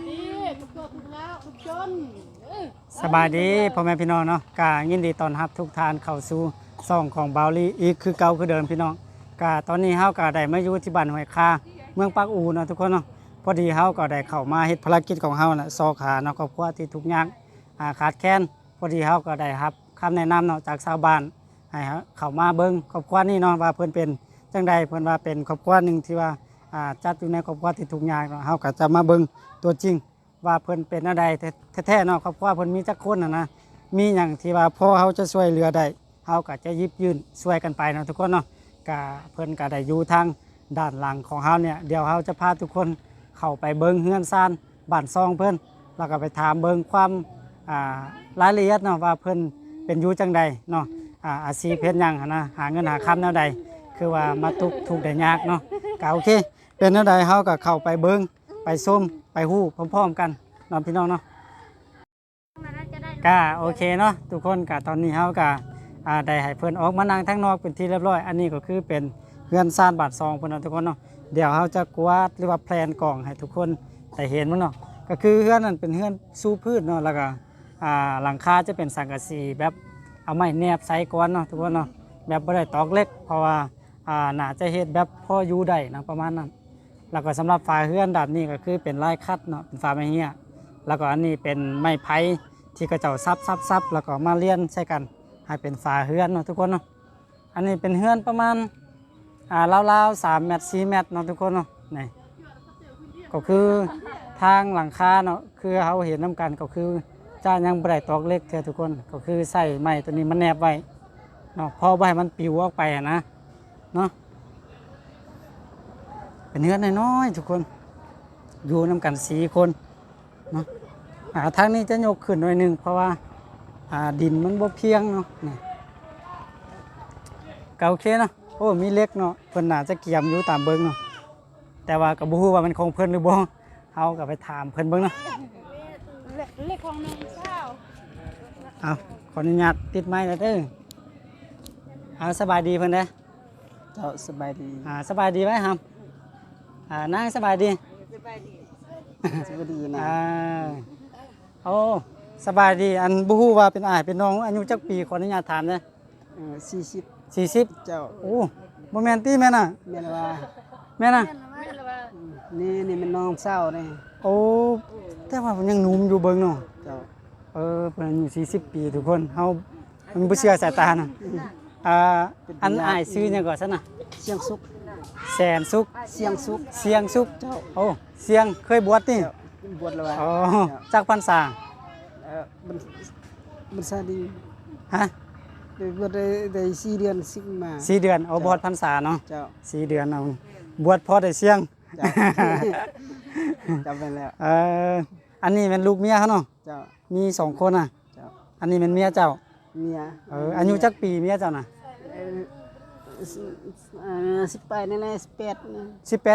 ายดีทุกตัวทุกแล้วทุกชนสบายดีพ่อแม่พี่น้องเนาะกายินดีต้อนรับทุกทานเข้าสู่ซ่องของบาวลีอีกคือเก่าคือเดิมพี่น้องกาตอนนี้เฮาก็ได้มาอยู่ที่บ้านห้วยคาเมืองปากอูเนาะทุกคนเนาะพอดีเฮาก็ได้เข้ามาเฮ็ดภารกิจของเฮาน่ะซอกหาเนาะครอบครัวที่ทุกข์ยากอ่าขาดแคลนพอดีเฮาก็ได้รับคำแนะนำเนาะจากชาวบ้านให้เฮาเข้ามาเบิ่งครอบครัวนี้เนาะว่าเพิ่นเป็นจังใดเพิ่นว่าเป็นครอบครัวหนึงที่ว่า จัดอยู่ในครอบครัวที่ทุกยากเนาะเฮาก็จะมาเบิ่งตัวจริง ว่าเพิ่นเป็นอะไรแท้ๆเนาะครอบครัวเพิ่นมีจักคนน่ะนะมีหยังที่ว่าพ่อเขาจะช่วยเหลือได้เฮาก็จะยิบยื่นช่วยกันไปเนาะทุกคนเนาะก็เพิ่นก็ได้อยู่ทางด้านหลังของเฮาเนี่ยเดี๋ยวเฮาจะพาทุกคนเข้าไปเบิ่งเฮือนซ่านบ้านซองเพิ่นแล้วก็ไปถามเบิ่งความรายละเอียดเนาะว่าเพิ่นเป็นอยู่จังใดเนาะอาชีพเฮ็ดหยังนะหาเงินหาคำแนวใดคือว่ามาทุกทุกได้ยากเนาะก็โอเค เป็นแนวใดเฮาก็เข้าไปเบิ่งไปส้มไปฮู้พร้อมๆกันเนาะพี่น้องเนาะก็โอเคเนาะทุกคนก็ตอนนี้เฮาก็อ่าได้ให้เพิ่นออกมานั่งทั้งนอกเป็นที่เรียบร้อย อันนี้ก็คือเป็นเฮือนซ่านบาทซองเพิ่นเนาะทุกคนเนาะเดี๋ยวเฮาจะกวาดหรือว่าแพลนกล่องให้ทุกคนได้เห็นมันเนาะก็คือเฮือนนั้นเป็นเฮือนสู้พืชเนาะแล้วก็อ่าหลังคาจะเป็นสังกะสีแบบเอาไม้แนบใส่ก้อนเนาะทุกคนเนาะแบบบ่ได้ตอกเล็กเพราะว่าอ่าน่าจะเฮ็ดแบบพออยู่ได้นะประมาณนั้น แล้วก็สำหรับฝาเฮือนด้านนี้ก็คือเป็นลายคัดเนาะเป็นฝาไม้เหี้ยแล้วก็อันนี้เป็นไม้ไผ่ที่กระเจ้าซับซับซับแล้วก็มาเลียนใช้กัน ให้เป็นฝาเฮือนเนาะทุกคนเนาะอันนี้เป็นเฮือนประมาณอ่าราวๆสามเมตรสี่เมตรเนาะทุกคนเนาะนี่ก็คือทางหลังคาเนาะคือเขาเห็นน้กันก็คือจ้ายังบไดตอกเล็กเท่าทุกคนก็คือใส่ไม้ตัวนี้มันแนบไว้เนาะพอให้มันปิวออกไปนะเนาะ เป็นเฮือนน้อยๆทุกคน อยู่น้กันสี่คนเนาะอ่าทางนี้จะยกขึ้นหน่อยหนึ่งเพราะว่าอ่าดินมันบ่เพียงเนาะนี่ก็โอเคเนาะโอ้มีเล็กเนาะเพิ่นน่าจะเกี่ยมอยู่ตามเบิ่งเนาะแต่ว่าก็บ่ฮู้ว่ามันของเพิ่นหรือบ่เฮาก็ไปถามเพิ่นเบิ่งเนาะเลขของหนึ่งเก้าเอาขออนุญาตติดไม้แล้วเด้อเอาสบายดีเพิ่นเด้อเจ้าสบายดีอ่าสบายดีไหมครับ อ่านางสบายดีสบายดีนะอ่าโอ้สบายดีอันบ่ฮู้ว่าเป็นอ้ายเป็นน้องอายุจักปีขออนุญาตถามเด้อสี่สิบ40เจ้าโอ้บ่แม่นตีแม่น่ะแม่นว่าแม่น่ะนี่นี่มันน้องเศร้านี่โอ้แต่ว่าผมยังหนุ่มอยู่เบิ่งเนาะเจ้าเออเพิ่นอายุ40ปีทุกคนเฮามันบ่เชื่อสายตาน่ะอ่าอันอ้ายซื้อหยังก่อนซะน่ะเสียงสุก แสนสุขเสียงสุกเสียงสุขเจ้าโอ้เสียงเคยบวชนี่เจ้าบวชแล้วว่าอ๋อจักพรรษาเออมันมันซาดีฮะได้บวชได้ได้สี่เดือนสิงมาสี่เดือนเอาบวชพรรษาเนาะเจ้าสี่เดือนเอาบวชพอได้เสียงเจ้าจำไปแล้วเอออันนี้เป็นลูกเมียเขาเนาะเจ้ามีสองคนน่ะเจ้าอันนี้เป็นเมียเจ้าเมียเอออายุจักปีเมียเจ้าน่ะเอ่อ สิเอ่อสิบแปดนี่แหละสิบแปดนี่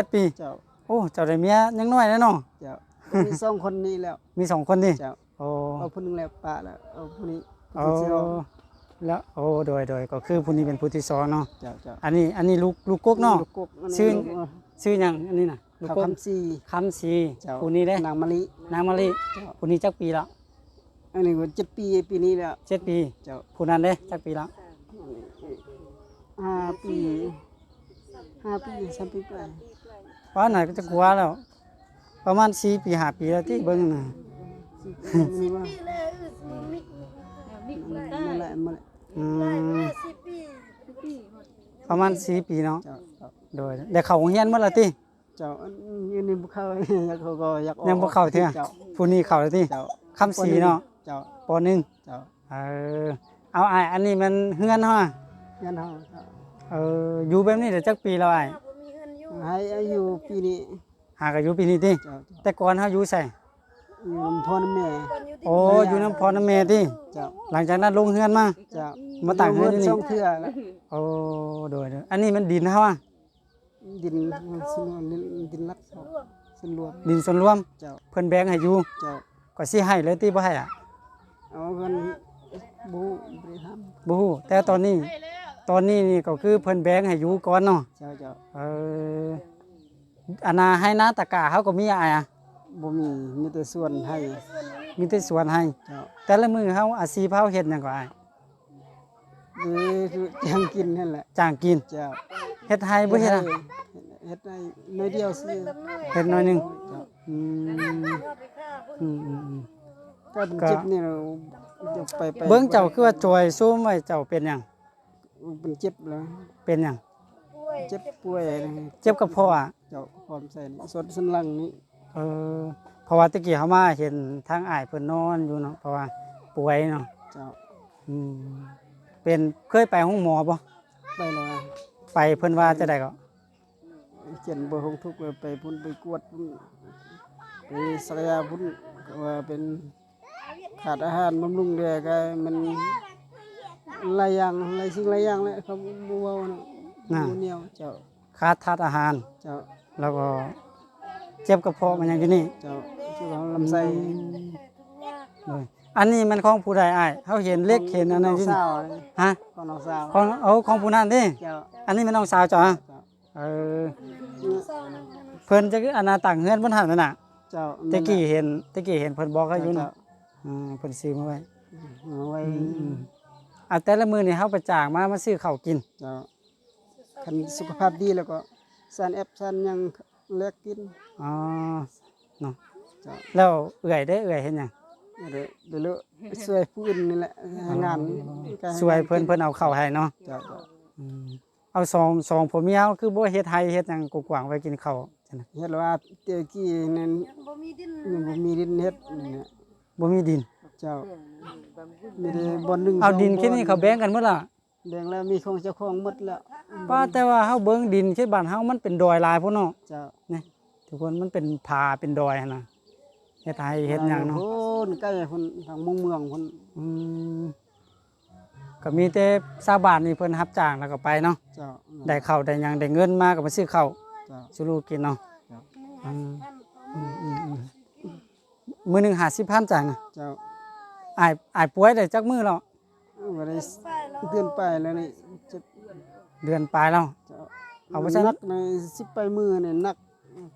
18ปี เจ้า โอ้เจ้าได้เมียยังน้อยแล้วเนาะเจ้า มีสองคนนี้แล้ว มีสองคนนี่เจ้าโอ้เอาผู้หนึงแล้วปะแล้วเอาผู้นี้โอ้ผู้ที่สองแล้วโอ้โดยโดยก็คือผู้นี้เป็นผู้ที่สองเนาะเจ้าเจ้าอันนี้อันนี้ลูกลูกกกเนาะลูกกกอันนี้ชื่อลูกชื่อหยังอันนี้น่ะลูกเขากกคำซีคำศรีเจ้าผู้นี้เด้นางมะลินางมะลิเจ้าผู้นี้จักปีแล้วอันนี้ว่าเจ็ดปีปีนี้แล้วเจ็ดปีเจ้าผู้นั้นเด้จักปีแล้ว ห้าปีห้าปีสามปีไปว่าไหนก็จะกลัวแล้ว ประมาณสี่ปีห้าปีแล้วที่เบิ่งน่ะนี่ว่านั่นแหละมันแหละอืมประมาณสี่ปีเนาะเจ้าเจ้าโดยได้เข้าโรงเรียนเมื่อไหร่ติเจ้าอันนี้นี่บุเข้าอยากเขาก็อยากออกยังบ่เข้าเที่ยเจ้าผู้นี้เข้าแล้วติเจ้าคำศรีเนาะเจ้าปหนึ่งเจ้าเออเอาอ้ายอันนี้มันเฮือนเฮา อะยันเฮาเจ้าเอออยู่แบบนี้เดี๋ยวจักปีแล้วอ้ายให้อายุปีนี้หากอายุปีนี้ติเจ้าเจ้าแต่ก่อนเฮาอยู่ใส่อยู่ลำพอนแม่โอ้อยู่น้ำพรน้ำแม่ติเจ้าหลังจากนั้นลงเฮือนมา เจ้ามาตั้งเฮือนอยู่นี่สองเทื่อแล้วโอ้โดยโดยอันนี้มันดินเฮาอะดินสินดินดินรักเขาสินรวมดินส่วนรวม เจ้าเพิ่นแบ่งให้อยู่เจ้าก็สิให้เลยติบ่ให้อะเอาเงินบูบริธรรมบ่ฮู้แต่ตอนนี้ ตอนนี้นี่ก็คือเพิ่นแบ่งให้อยู่ก่อนเนาะเจ้าเจ้าเอออันนาให้หน้าตะกาเฮาก็มีอ้ายอะบ่มีมีแต่ส่วนให้มีแต่สวนให้ เจ้าแต่ละมือเฮาอาชีพเฮาเฮ็ดหยังก็อ้ายดียังกินนั่นแหละจ้างกินเจ้าเฮ็ดให้บ่เฮ็ดอะเฮ็ดได้น้อยเดียวซื่อเฮ็ดหน้อยหนึงเจ้าอืมอืมอืมอืมก็เจ็บนี่เราจะไปไปเบิ่งเจ้าคือว่าจอยซูมไว้เจ้าเป็นหยัง มันเจ็บแล้วเป็นหยังเจ็บป่วยนะเจ็บกระเพาะอะเจ้าพร้อมใส่นี่สดสันหลังนี่เออเพราะว่าตะกี้เฮามาเห็นทางอ้ายเพิ่นนอนอยู่เนาะเพราะว่าป่วยเนาะเจ้าอืมเป็นเคยไปห้องหมอบ่ไปแล้วไปเพิ่นว่าจะได้ก็เขียนบ่ฮงทุกข์เลยไปพุ่นไปกวดพุ่นไปสักยาพุ่นก็ว่าเป็นขาดอาหารบำรุงแดก็มัน หลายอย่างหลายสิ่งหลายอย่างแหละเขาบ่เว้านะบ่เหนียวเจ้าขาดธาตุอาหาร เจ้าแล้วก็เจ็บกระเพาะมันยังอยู่นี่เจ้าชื่อของลำไส้เลยอันนี้มันของผู้ใดอ้ายเฮาเห็นเล็กเห็นอันนั้นอยู่สานี่วฮะของน้องสาวของเอาของผู้นั้นเด้เจ้าอันนี้มันน้องสาวจ้ะเจ้าเออเพิ่นจะคืออนาต่างเฮือนบนหันนั่นน่ะเจ้าตะกี้เห็นตะกี้เห็นเพิ่นบอกก็อยู่เจ้าเนาะอ่าเพิ่นซื้อมาไว้เอาไว้ อืมอะแต่ละมื้อนี่เฮาไปจ้างมามาซื้อข้าวกินเจ้าคันสุขภาพดีแล้วก็สานแอปสานหยังเล็กกินอ๋อเนาะเจ้าแล้วเอื้อยได้เอื้อยเฮ็ดหยังเดี๋ยวเดี๋ยวเลอะช่วยผู้อื่นนี่แหละให้งานก็ให้ช่วยเพิ่นเพิ่นเอาข้าวให้เนาะเจ้าเจ้าอืมเอาสองสองผัวเมียคือบ่เฮ็ดให้เฮ็ดหยังกว้างๆไว้กินข้าวจังนะเฮ็ดว่าเตียกี้นั่นบ่มีดินยังบ่มีดินเฮ็ดนี่แหละบ่มีดิน เจ้ามีแต่บ่อนหนึงเอาดินสงแค่นี้เขาแบ่งกันหมดล่ะแบ่งแล้วมีของเจ้าของหมดแล้วป้าแต่ว่าเฮาเบิ่งดินที่บ้านเฮามันเป็นดอยหลายพุ่นเนาะเจ้านี่ทุกคนมันเป็นผาเป็นดอยหั่นน่ะเฮ็ดให้เฮ็ดหยังเนาะโอ้นใกล้พุ่นทางเมืองเมืองพุ่นอืมก็มีแต่ชาวบ้านนี่เพิ่นรับจ้างแล้วก็ไปเนาะเจ้าได้ข้าวได้หยังได้เงินมาก็มาซื้อข้าวเจ้าซื้อลูกกินเนาะครับ อืมอืมอืมอืมมื้อหนึง50,000จังอะเจ้า อายอายป่วยได้จักมื้อแล้วบ่ได้เดือนไปแล้วนี่จะเดือนปลายแล้วเจ้าเอาไปซะนักในสิบไปมือนี่นัก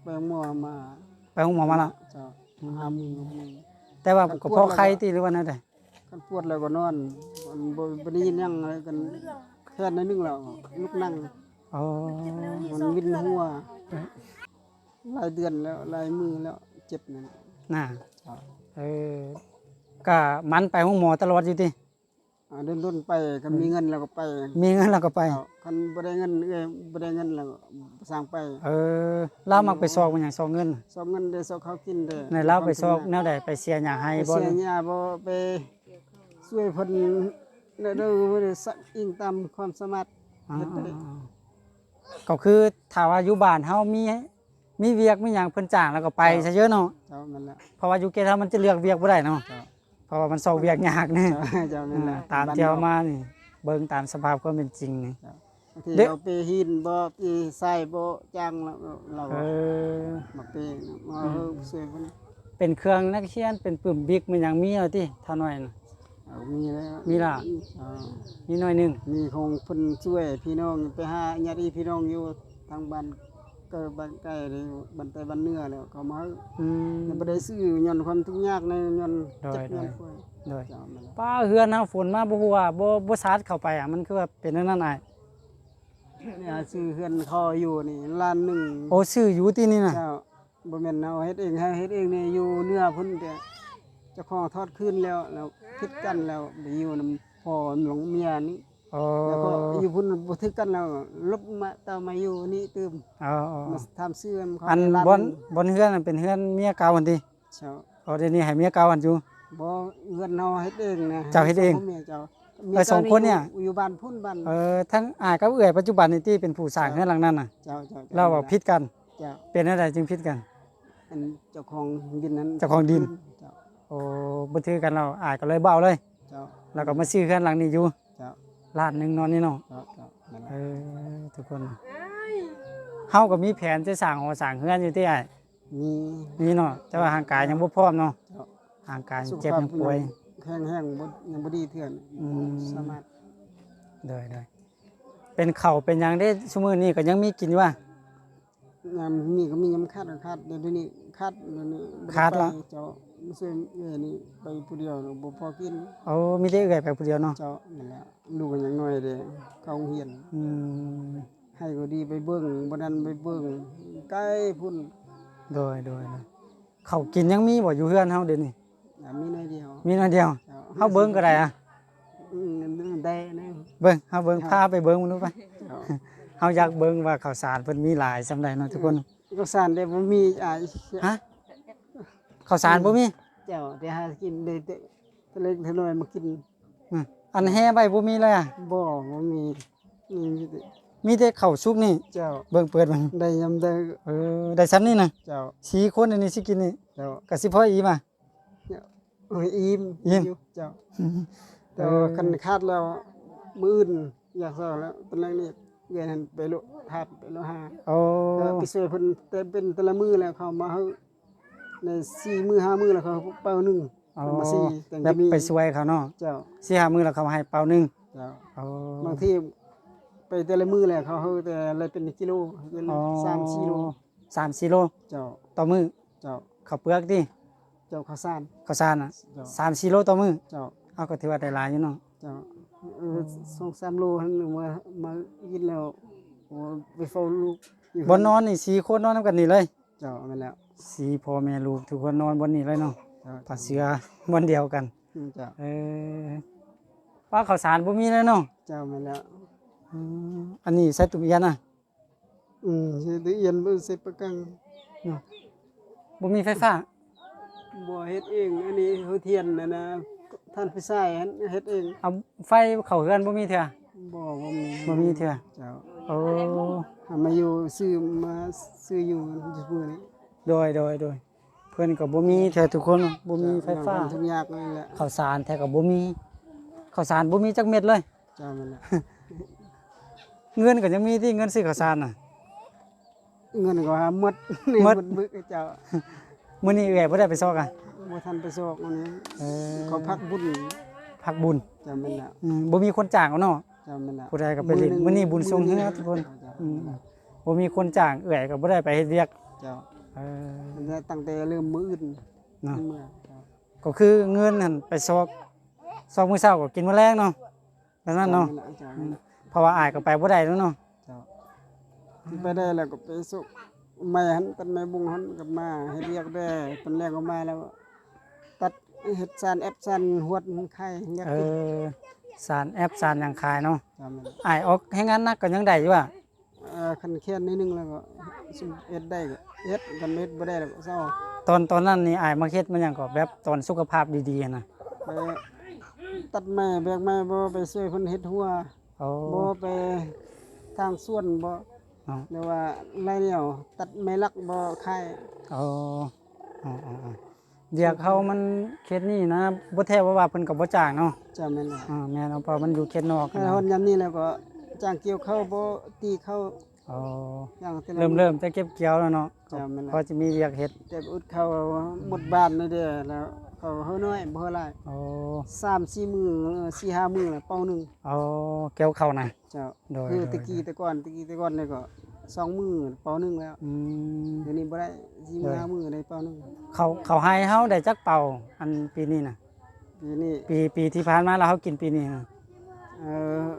ไปมัวมาไปห้องหมอมาแล้วเจ้าหามือมือแต่ว่าก็พอไข้ติหรือว่านั่นได้กันปวดแล้วก็นอนมันบ่บ่ได้ยินหยังอะไรกันแค่นั้นนึงแล้วลุกนั่งอ๋อมันวินหัวหลายเดือนแล้วหลายมือแล้วเจ็บนั่น น่ะเจ้าเออ ก็มันไปห้องหมอตลอดอยู่ติอ่าเดินต้นไปก็มีเงินแล้วก็ไปมีเงินเราก็ไปเจ้าคันบ่ได้เงินเอ้ยบ่ได้เงินแล้วก็สร้างไปเออเรามักไปซอกมันหยังซอกเงินสองเงินได้สองเขากินได้ในเราไปซอกแนวใดไปเสียหยังให้ไปบ่ เสียหญ้าบ่ไปช่วยเพิ่นเด้อเด้อบ่ได้สักอิงตามความสามารถอ๋อเฮ็ดได้ ก็คือถ้าว่าอยู่บ้านเฮามีมีเวียกมีหยังเพิ่นจ้างแล้วก็ไปซะเยอะเนาะ เจ้านั่นแหละเพราะว่าอยู่เกตเฮามันจะเลือกเวียกบ่ได้เนาะเจ้า เพราะว่ามันซอกเวียกยากนี่เจ้าเจ้านั่นแหละตามเที่ยวมานี่เบิ่งตามสภาพความเป็นจริงนี่บางทีเด็กเราไปหินบ่ไปใส่บ่จ้างเราเราเออมาไปมาเฮาช่วยเพิ่นเป็นเครื่องนักเรียนเป็นปึ้มบิ๊กมันหยังมีเอาติเท่าน้อยน่ะเอามีแล้วมีล่ะอ่ามีหน่อยหนึงมีของเพิ่นช่วยพี่น้องไปหาญาติพี่น้องอยู่ทางบ้าน เกิดบ้านใกล้เลยบ้านใต้บ้านเหนือแล้วเขามาอืมยังบ่ได้ซื้อย้อนความทุกข์ยากในย้อนเจ็บได้ย้อนป่วยโดยเจ้านั่นแหละป้าเฮือนเฮาฝนมาบ่ฮู้ว่าบ่บ่สาดเข้าไปอะมันคือว่าเป็นอันนั้นอ้ายเนี่ยซื้อเฮือนคออยู่นี่ล้านหนึงโอ้ซื้ออยู่ที่นี่น่ะเจ้าบ่แม่นเอาเฮ็ดเองให้เฮ็ดเองนี่อยู่เนื้อพุ่นแต่เจ้าของทอดคืนแล้วแล้วคิดกันแล้วไปอยู่นำพ่อหลวงเมียนี่ อ๋อแล้วก็อยู่พุ่นบ่ทึกกันแล้วลบมาต่อมาอยู่นี่ตืมอ๋ออ๋อมาทำเสื้อมเขาอันร้าบอนหงบอนเฮือนนั่นเป็นเฮือนเมียเก่าอันติเจ้าอ๋อเดี๋ยวนี้ให้เมียเก่าอันอยู่ บ่เฮือนเฮาเฮ็ดเองนะเจ้าเฮ็ดเองเมียเจ้าเออสองคนเนี่ยอยู่อยู่บ้านพุ่นบ้านเออทั้งอ้ายกับเอื้อยปัจจุบันนี่ที่เป็นผู้สร้างเฮือนหลังนั้นน่ะเจ้าเจ้าเราว่าผิดกันเจ้าเป็นอะไรจึงผิดกันอันเจ้าของดินนั้นเจ้าของดินเจ้าโอ้บ่ถือกันเราอ้ายก็เลยเบาเลยเจ้าแล้วก็มาซื้อเฮือนหลังนี้อยู่เจ้า ล้านหนึงนอนนี่เนาะเจ้าเจ้านั่นแหเอละอทุกคนเฮาก็มีแผนจะสร้างหอสร้างเฮือนอยู่ที่อ้ายมี นี่เนาะแต่ว่าร่างกายยังบ่พร้อมเนาะเจ้าร่างกายสุขเจ็บภาพยังป่วย แห้งแห้งๆบ่ยังบ่ดีเทื่อนอืม สามารถเด้อๆเป็นข้าวเป็นหยังได้ซุมื้อนี้ก็ยังมีกินอยู่ว่า ยามมีก็มียามคาดก็คาดเดี๋ยวนี้คาดเดี๋ยวนี้บ่ไคาดละ ไปเจ้า บ่ซื้อเอ้ยนี่ไปผู้เดียวเนาะบ่พอกินเอามีแต่เอื้อยไปผู้เดียวเนาะเจ้านั่นแหละลูกก็ยังน้อยเด้เข้าโรงเรียน อืมให้ก็ดีไปเบิ่งบ่นั้นไปเบิ่งใกล้พุ่นโดยโดยโดยเขาวกินยังมีบ่อยู่เฮือนเฮาเดี๋ยวนี้อะมีน้อยเดียวมีน้อยเดียวเจ้าเฮาเบิ่งก็ได้อะอืมได้นะเบิ่งเฮาเบิ่งพาไปเบิ่งมันดูไปเจ้าเฮาอยากเบิ่งว่าข้าวสารเพิ่นมีหลายซำใดเนาะทุกคน ก็สานได้บ่มีอ่าฮะ ข้าวสารบ่มีเจ้าแต่หากินได้แต่แต่เล็กแต่น้อยมากินอืมอันแห่ใบบ่มีเลยอะบ่บ่มีมีมีแต่มีแต่ข้าวสุกนี่ เจ้าเบิ่งเปิดเบิ่งได้ยำได้เออได้ซ้ำนี่นะเจ้าสี่คนอันนี้สิกินนี่เจ้าก็สิพออีมาโอ้ยอิ่มอิ่มยู่เจ้าแต่ว่าคันคาดแล้วมื้ออื่นอยากเซาแล้วตอนแรกนี่เงินหันไปโลทาบไปโลหาโอ้ก็ไปช่วยเพิ่นแต่เป็นแต่ละมื้อแล้วเขามาเฮา ใน4มื้อ5มื้อแล้วเขาเป้าหนึงเอาเอามาสี่แต่งแบบจะมีไปช่วยเขาเนาะเจ้าสี่ห้ามื้อแล้วเขาให้เปล่าหนึงเจ้าโอ้บางทีไปแต่ละมื้อแล้วเขาเฮาแต่อะไรเป็นกิโลเป็นอ๋อสามสี่โลสามสี่โลเจ้าต่อมื้อเจ้าข้าวเปลือกติเจ้าข้าวสารข้าวสารน่ะเจ้าสามสี่โลต่อมื้อเจ้าเอาก็ถือว่าได้หลายอยู่เนาะเจ้าเออสองสามโลหันมามากินแล้วโอ้ไปเฝ้าลูกอยู่บนนอนนี่สี่คนนอนนํกันนี่เลยเจ้าแม่นแล้ว สี่พ่อแม่ลูกทุกคนนอนบนนี่เลยเนาะเจ้าผ้าเสือบนเดียวกันอืมเจ้าเออว่าข้าวสารบ่มีเลยเนาะเจ้าแม่นแล้วอืมอันนี้ใส่ตุ้มเอียนน่ะอืมสิได้เอียนบ่สิประกังบ่มีไฟฟ้าบ่เฮ็ดเองอันนี้เฮาเทียนน่ะนะท่านพี่ชายหันเฮ็ดเองเอาไฟเข้าเฮือนบ่มีเถื่อบ่บ่มีบ่มีเถื่อเจ้าโอ้หามาอยู่ซื้อมาซื้ออยู่อยู่มื้อนี้ โดยโดยโดยเพิ่นก็บ่มีเถื่อทุกคนบ่มีไฟฟ้าทุกยากนั่นแหละข้าวสารแท้ก็บ่มีข้าวสารบ่มีจักเม็ดเลยเจ้าแม่นแล้วเงินก็ยังมีที่เงินซื้อข้าวสารน่ะเงินก็หาหมดในหมดหมดมึกเจ้ามื้อนี้เอื้อยบ่ได้ไปซอกอะบ่ทันไปสอกอันนี้เออเขาพักบุญพักบุญเจ้าแม่นแล้วอืมบ่มีคนจ้างเอาเนาะเจ้าแม่นแล้วผู้ใดก็ไปเล่นมื้อนี้บุญทรงเฮือทุกคนเจ้าอืมบ่มีคนจ้างเอื้อยก็บ่ได้ไปเฮ็ดเวียกเจ้าเออมันจะ ตั้งแต่เริ่มมื้ออื่นเนาะเมื่อเจ้าก็คือเงินนั่นไปซอกซอกมื้อเช้าก็กินมื้อแลงเนาะแบบนั้นเนาะเจ้าอืมเพราะว่าอายก็ไปบ่ได้แล้วเนาะเจ้าที่ไปได้แล้วก็ไปสุกไม้หันตัดไม้บุงหันกลับมาเฮ็ดเรียกได้ตอนแรกก็มาแล้ว ตัดเฮ็ดซานแอปซานหวดมันไข่อยากเอกินอสารแอปสารหยังขายเนาะเจ้าแม่นอายออกให้งานหนักก็ยังได้อยู่อะเอ่อคันแค้นนิดนึงแล้วก็สิเฮ็ดได้ก็ เฮ็ดกันเฮ็ดบ่ได้แล้วก็เศร้าตอนตอนนั้นนี่อายมาเฮ็ดมันหยังก็แบบตอนสุขภาพดีๆอะนะไปตัดไม้แบกไม้บ่ไปช่วยเพิ่นเฮ็ดหัวโอ้บ่ไปทางส่วนบ่เนาะหรือว่าไรเดียวตัดไม้ลักบ่คายโอ้อ๋อๆๆเดี๋ยวเขามันเขตนี้นะบ่แท้ว่าว่าเพิ่นก็บ่จ้างเนาะจ้าแม่นแล้วอ่าแม่นเอาเพราะมันอยู่เขตนอกถ้านะฮอดยามนี้แล้วก็จ้างเกี่ยวเข้าวบ่ตีเข้าโอ้อย่างแต่ละเริ่มเริ่มจะเก็บเกี่ยวแล้วเนาะจ้าแม่นพอแล้วจะมีเวียกเฮ็ดแต่อุดเข้าหมดบ้านนี่เด้อแล้วเขาเฮาน้อยบ่เท่าหลายโอ้3 4มื้อเออ4 5มื้อแล้วเป้าหนึงเอาเกี่ยวเข้านะ เจ้าโดยคือโดย ตะกี้แต่ก่อนตะกี้แต่ก่อนนี่ก็สองมื้อเป้าหนึงแล้วอืม เดี๋ยวนี้บ่ได้4มื้อห้ามื้อได้เป้าหนึงเขาเขาให้เฮาได้จักเป่าอันปีนี้น่ะ ปีนี้ปีปีที่ผ่านมาแล้วเฮากินปีนี้น่ะเอ่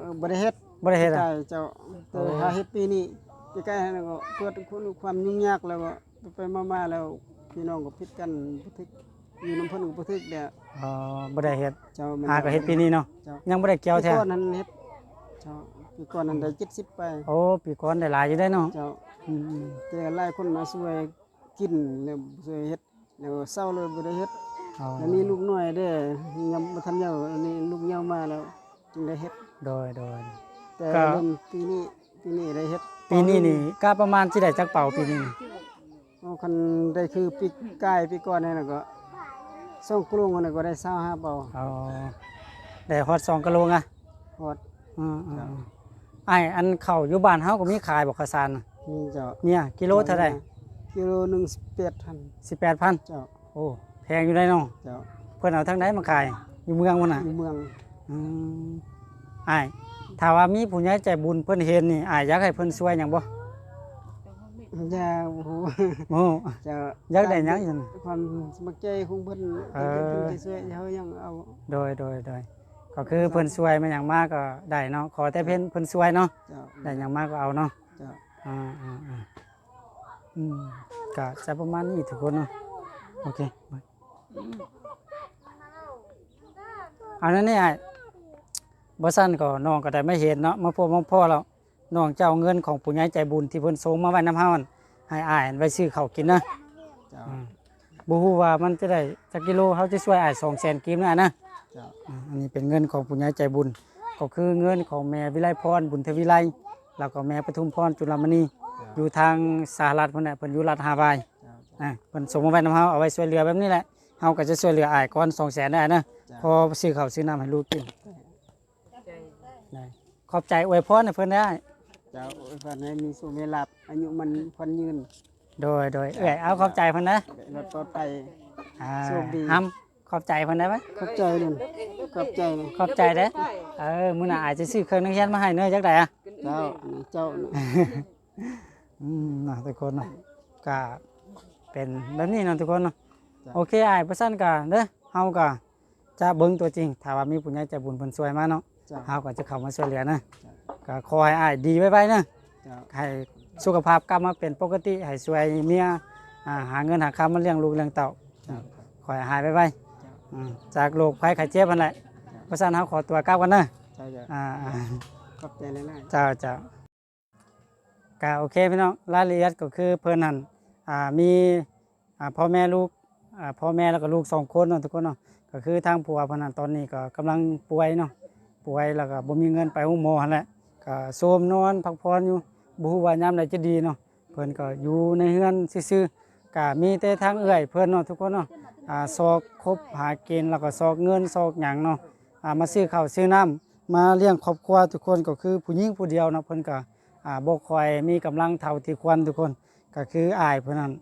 อบ่ได้เฮ็ด บ่ได้เฮ็ดอะใช่เจ้าแต่หาเฮ็ดปีนี้ใกล้ๆนั่นก็เกิดความยุ่งยากแล้วก็ไปๆมาๆแล้วพี่น้องก็ผิดกันบ่ทึกอยู่นํเพิ่นก็บ่ทึกแหละอ๋อบ่ได้เฮ็ดเจ้าแม่นหาก็เฮ็ดปีนี้เนาะเจ้ายังบ่ได้เกี่ยวปีแท้ก่อนนั้นเฮ็ดเจ้าปีก่อนนั้นได้70ไปโอ้ปีก่อนได้หลายอยู่ได้เนาะเจ้า อืมแต่หลายคนมาช่วยกินแล้วช่วยเฮ็ดแล้วเศร้าเลยบ่ได้เฮ็ดๆเอาแล้วมีลูกน้อยเด้ยังบ่ทันเยาว์อันนี้ลูกเยาว์มาแล้วจึงได้เฮ็ดโดยโดย แต่ก็ เริ่มปีนี้ปีนี้ได้เฮ็ดปีนี้นี่ก็ประมาณสิได้จักเป่าปีนี้นี่เอาคันได้คือปีกายปีก่อนนี่น่ะก็ส่งกรุงนั่นนะก็ได้25เบาเอาได้ฮอด2กิโลอะฮอดอือๆไอ้อันเข้าอยู่บ้านเฮาก็มีขายบ่ข้าวสารน่ะนี่เจ้าเนี่ยกิโลเท่าใดกิโลหนึง18,000 18,000เจ้าโอ้แพงอยู่ได้เนาะเจ้าเพิ่นเอาทางไหนมาขายอยู่เมืองพุ่นน่ะอยู่เมืองอืมอ้าย ถ้าว่ามีผู้ใหญ่ใจบุญเพิ่นเห็นนี่อ้ายอยากให้เพิ่นช่วยหยังบ่อยาโอ้โหโอ้จะอยากได้หยังซั่น ความสมัครใจของเพิ่นเออ เพิ่นจะช่วยเขายังเอาโดยโดยโดยก็คือเพิ่นช่วยมาอย่างมากก็ได้เนาะขอแต่เพิ่นเพิ่นช่วยเนาะเจ้าได้อย่างมากก็เอาเนาะ เจ้า อ่าอ่าอ่าอืมก็จะประมาณนี้ทุกคนเนาะโอเคไปอันนั้นนี่ไอ้ บ่สั้นก็น้องก็ได้ไม่เห็นเนาะมาพบมาพ่อแล้วน้องเจ้าเงินของผู้ใหญ่ใจบุญที่เพิ่นส่งมาไว้น้ำเฮานั่นให้อ้ายไว้ซื้อข้าวกินนะเจ้าอืมบ่ฮู้ว่ามันจะได้จักกิโลเขาจะช่วยอ้าย200,000กิมนะนะเจ้าอ่าอันนี้เป็นเงินของผู้ใหญ่ใจบุญ ก็คือเงินของแม่วิไลพรบุญทวิไลแล้วก็แม่ปทุมพรจุลามณีอยู่ทางสหรัฐเพิ่นน่ะเพิ่นอยู่รัฐฮาวายเจ้าอะเพิ่นส่งมาไว้นำเฮาเอาไว้ช่วยเหลือแบบนี้แหละเฮาก็จะช่วยเหลืออ้ายก่อน200,000ได้นะพอซื้อข้าวซื้อน้ำให้ลูกกินได้ ขอบใจอวยพรให้เพิ่นได้เจ้าโอ้ยฝันให้มีสุขมีลาภอายุมันพันยืนโดยโดยเอ้ยเอาขอบใจเพิ่นนะรถปลอดภัย อ่าโชคดี ห้ํขอบใจเพิ่นได้ไหม ขอบใจเลยขอบใจเลยขอบใจเด้อ เออมื้อหน้าอาจจะซื้อเครื่องนักเรียนมาให้เด้อจักได้อะเจ้าอันนี้เจ้าน่ะ อืมนะทุกคนเนาะก็เป็นแบบนี้เนาะทุกคนเนาะโอเคอ้ายประสันก็เด้อเฮาก็จะเบิ่งตัวจริงถ้าว่ามีผู้ใหญ่ใจบุญเพิ่นช่วยมาเนาะเจ้าเฮาก็จะเข้ามาช่วยเหลือนะก็ขอให้อ้ายดีไว้ๆนะเจ้าให้สุขภาพกลับมาเป็นปกติให้ช่วยเมียอ่าหาเงินหาคำมาเลี้ยงลูกเลี้ยงเต้าเจ้าขอให้หายไว้ๆอืมจากโรคภัยไข้เจ็บนั่นแหละประสันเฮาขอตัวกลับกันนะเจ้าเจ้าอ่าอ่าขอบใจเลยนะเจ้าเจ้าก็โอเคพี่น้องรายละเอียดก็คือเพิ่นนั่นอ่ามีอ่าพ่อแม่ลูกอ่าพ่อแม่แล้วก็ลูกสองคนเนาะทุกคนเนาะก็คือทางผัวเพิ่นนั่นตอนนี้ก็กำลังป่วยเนาะ ป่วยแล้วก็บ่มีเงินไปโรงหมอหั่นแหละก็โซมนอนพักผ่อนอยู่บ่ฮู้ว่ายามใดจะดีเนาะเพิ่นก็อยู่ในเฮือนซื่อๆก็มีแต่ทางเอื้อยเพิ่นเนาะทุกคนเนาะอ่าซอกคบหากินแล้วก็ซอกเงินซอกหยังเนาะอ่ามาซื้อข้าวซื้อน้ำมาเลี้ยงครอบครัวทุกคนก็คือผู้หญิงผู้เดียวนะเพิ่นก็อ่าบ่ค่อยมีกำลังเท่าที่ควรทุกคนก็คืออายเพิ่นนั้น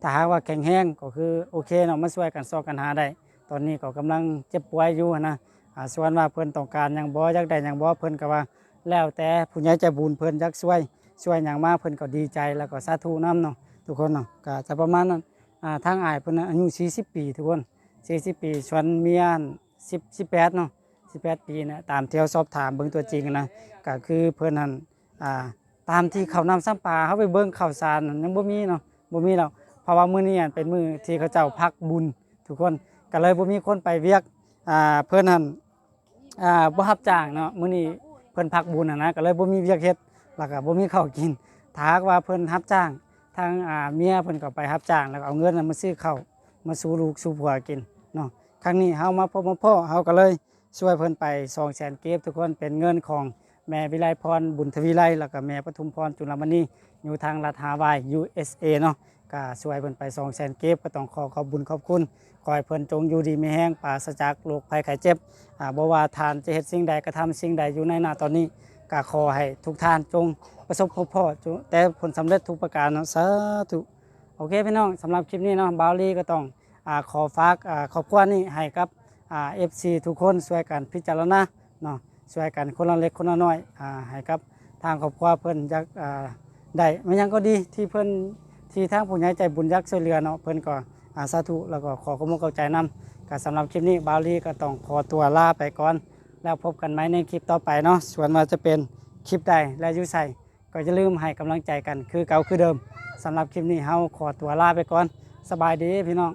ถ้าหากว่าแข็งแรงก็คือโอเคเนาะมาช่วยกันซอกกันหาได้ ตอนนี้ก็กำลังเจ็บป่วยอยู่นะ ส่วนว่าเพิ่นต้องการยังบ่อยากได้หยังบ่เพิ่นก็ว่า แล้วแต่ผู้ใหญ่ใจบุญเพิ่นยากช่วย ช่วยหยังมาเพิ่นก็ดีใจแล้วก็สาธุนํเนาะทุกคนเนาะก็จะประมาณนั้นทางอายเพิ่นน่ะอายุ 40 ปีทุกคน 40 ปีส่วนเมีย10 18เนาะ18 ปีนะตามเที่เขาสอบถามเบิ่งตัวจริงนะก็คือเพิ่นนั่นตามที่เขานำซ้ำปลาเขาไปเบิ่งข่าวสารนั่นยังบ่มีเนาะบ่มีแล้วเพราะว่ามื้อนี้เป็นมื้อที่เขาเจ้าพักบุญทุกคนก็เลยบ่มีคนไปเวียกเพิ่นนั่น อ่าบ่รับจ้างเนาะมื้อนี้เพิ่นพักบุญน่ะนะก็เลยบ่มีเวียกเฮ็ดแล้วก็บ่มีข้าวกินถากว่าเพิ่นรับจ้างทางอ่าเมียเพิ่นก็ไปรับจ้างแล้วก็เอาเงินนั้นมาซื้อข้าวมาสู่ลูกสู่ผัวกินเนาะครั้งนี้เฮามาพบมาพ่อเฮาก็เลยช่วยเพิ่นไป2 0 0 0 0 0เก็บทุกคนเป็นเงินของแม่วิไลพรบุญทวีไลแล้วก็แม่ปทุมพรจุลามณีอยู่ทางรัฐฮาวาย USA เนาะ ก็ช่วยเพิ่นไป2 0 0 0 0 0เก็บก็ต้องขอขอบบุญขอบคุณขอให้เพิ่นจงอยู่ดีมีแห้งปราศจากโรคภัยไข้เจ็บอ่าบ่ว่าทานจะเฮ็ดสิ่งใดกระทำสิ่งใดอยู่ในหน้าตอนนี้ก็ขอให้ทุกท่านจงประสบพบพ่อจงแต่ผลสำเร็จทุกประการเนาะสาธุโอเคพี่น้องสำหรับคลิปนี้เนาะบาวลี่ก็ต้องอ่าขอฝากอ่าครอบครัวนี้ให้กับอ่าเอฟซีทุกคนช่วยกันพิจารณาเนาะช่วยกันคนละเล็กคนละน้อยอ่าให้กับทางครอบครัวเพิ่นอยากอ่าได้มันยังก็ดีที่เพิ่น ที่ทางผู้ใหญ่ใจบุญยักช่วยเหลือเนาะเพิ่นก็อาสาธุแล้วก็ขอขอบคุณเข้าใจนำก็สำหรับคลิปนี้บาวลีก็ต้องขอตัวลาไปก่อน แล้วพบกันไหมในคลิปต่อไปเนาะส่วนว่าจะเป็นคลิปใดและอยุใส่ก็จะลืมให้กำลังใจกันคือเก่าคือเดิมสำหรับคลิปนี้เฮาขอตัวลาไปก่อน สบายดีพี่น้อง